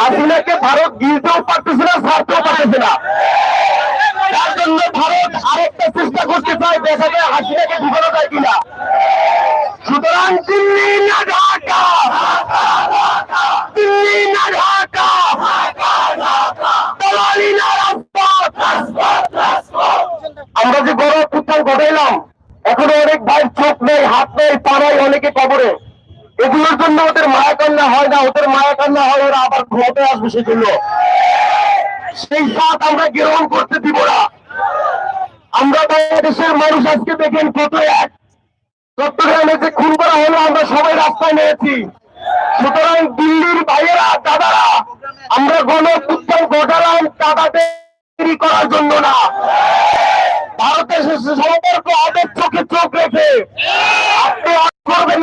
হাসিনাকে ভারত গিলতেও পারতেছে না, ছাড়তেও পারতেছে না। তার জন্য ভারত আরেকটা চেষ্টা করতে চায় দেখা যায় হাসিনাকে ঢুকানো যায় কিনা। সুতরাং দিল্লি না ঢাকা। দিল্লি না ঢাকা। দালালি না আমরা যে বড় উত্থান ঘটাইলাম, এখনও অনেক ভাই চোখ নেই, হাত নেই, পা নাই, অনেকে কবরে। এগুলোর জন্য ওদের মায়া কান্না হয় না, ওদের মায়া কান্না হয়, ওরা আবার ঘুমাতে আসবে সেজন্য। সেই সাথ আমরা গ্রহণ করতে দিব না। আমরা বাংলাদেশের মানুষ আজকে দেখেন কত এক। চট্টগ্রামে যে খুন করা হলো, আমরা সবাই রাস্তায় নিয়েছি সুতরাং দিল্লির ভাইয়েরা, দাদারা, আমরা গণ উত্থান ঘটালাম দাদাদের করার জন্য না। ভারতের সম্পর্ক আবেগ চোখে চোখ রেখে। আপনি করবেন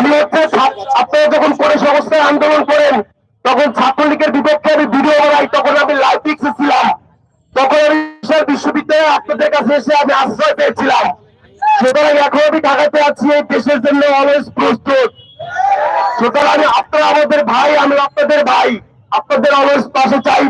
আমি হচ্ছে আপনারা যখন করে অবস্থায় আন্দোলন করেন, তখন ছাত্রলীগের বিপক্ষে আমি ভিডিও বানাই, তখন আমি লাইভ ছিলাম। তখন আমি বিশ্ববিদ্যালয়ে আপনাদের কাছে এসে আমি আশ্রয় পেয়েছিলাম। সুতরাং এখন আমি ঢাকাতে আছি, এই দেশের জন্য অলওয়েজ প্রস্তুত। সুতরাং আপনারা আমাদের ভাই, আমি আপনাদের ভাই। আপনাদের অলওয়েজ পাশে চাই।